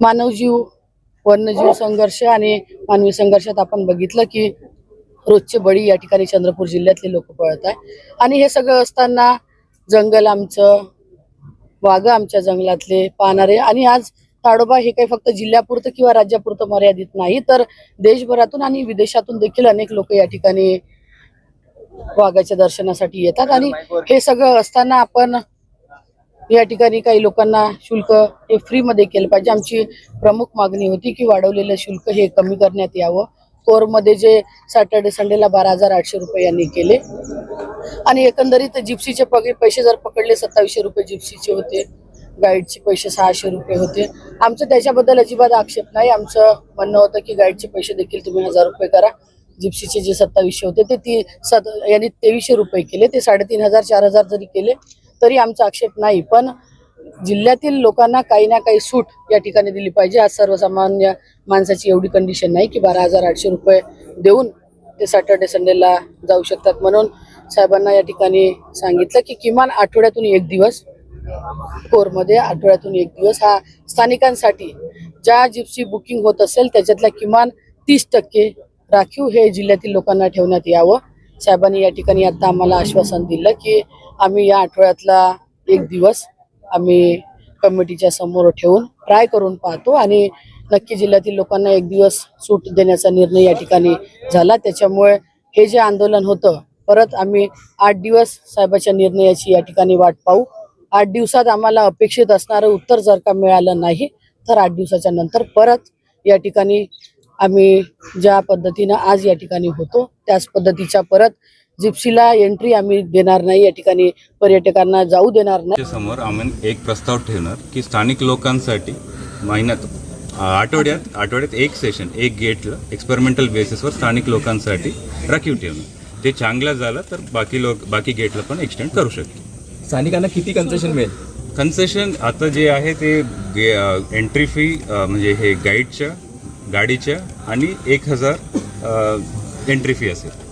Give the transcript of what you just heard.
मानवजीव वन्यजीव संघर्ष आणि मानवी संघर्षात आपण बघितलं की रोजचे बळी या ठिकाणी चंद्रपूर जिल्ह्यातले लोक पळत आहे आणि हे सगळं असताना जंगल आमचं वाघ आमच्या जंगलातले पाहणारे. आणि आज ताडोबा हे काही फक्त जिल्ह्यापुरतं किंवा राज्यापुरतं मर्यादित नाही तर देशभरातून आणि विदेशातून देखील अनेक लोक या ठिकाणी वाघाच्या दर्शनासाठी येतात. आणि हे सगळं असताना आपण या ठिकाणी काही लोकांना शुल्क हे फ्रीमध्ये केलं पाहिजे. आमची प्रमुख मागणी होती की वाढवलेलं शुल्क हे कमी करण्यात यावं. कोरमध्ये जे सॅटर्डे संडेला बारा हजार आठशे रुपये यांनी केले. आणि एकंदरीत जिप्सीचे पगे पैसे जर पकडले सत्तावीसशे रुपये जिप्सीचे होते. गाईडचे पैसे सहाशे रुपये होते. आमचं त्याच्याबद्दल अजिबात आक्षेप नाही. आमचं म्हणणं होतं की गाईडचे पैसे देखील तुम्ही हजार रुपये करा. जिप्सीचे जे सत्तावीसशे होते ते ती सत यांनी तेवीसशे रुपये केले. ते साडेतीन हजार चार हजार जरी केले तरी आमचा आक्षेप नाही. पण जिल्ह्यातील लोकांना काही ना काही सूट या ठिकाणी दिली पाहिजे. आज सर्वसामान्य माणसाची एवढी कंडिशन नाही की बारा हजार आठशे रुपये देऊन ते सॅटर्डे संडेला जाऊ शकतात. म्हणून साहेबांना या ठिकाणी सांगितलं की किमान आठवड्यातून एक दिवस कोरमध्ये आठवड्यातून एक दिवस हा स्थानिकांसाठी ज्या जिप्सी बुकिंग होत असेल त्याच्यातल्या किमान तीस टक्के राखीव हे जिल्ह्यातील लोकांना ठेवण्यात यावं. साहेबांनी या ठिकाणी आता आम्हाला आश्वासन दिलं की आम्ही या आठवड्यातला एक दिवस आम्ही कमिटीच्या समोर ठेवून ट्राय करून पाहतो आणि नक्की जिल्ह्यातील लोकांना एक दिवस सूट देण्याचा निर्णय या ठिकाणी झाला. त्याच्यामुळे हे जे आंदोलन होतं परत आम्ही आठ दिवस साहेबाच्या निर्णयाची या ठिकाणी वाट पाहू. आठ दिवसात आम्हाला अपेक्षित असणारं उत्तर जर का मिळालं नाही तर आठ दिवसाच्या नंतर परत या ठिकाणी आम्ही ज्या पद्धतीनं आज या ठिकाणी होतो त्याच पद्धतीच्या परत जिप्सीला एंट्री आम्ही देणार नाही या ठिकाणी पर्यटकांना जाऊ देणार नाही. समोर आम्ही एक प्रस्ताव ठेवणार की स्थानिक लोकांसाठी महिन्यात आठवड्यात आठवड्यात एक सेशन एक गेटला एक्सपेरिमेंटल बेसिसवर स्थानिक लोकांसाठी राखीव ठेवणं ते चांगलं झालं तर बाकी लोक बाकी गेटला पण एक्सटेंड करू शकतो स्थानिकांना किती कन्सेशन मिळेल? कन्सेशन आता जे आहे ते एंट्री फी म्हणजे हे गाईडच्या गाडीच्या आणि एक हजार एंट्री फी असेल.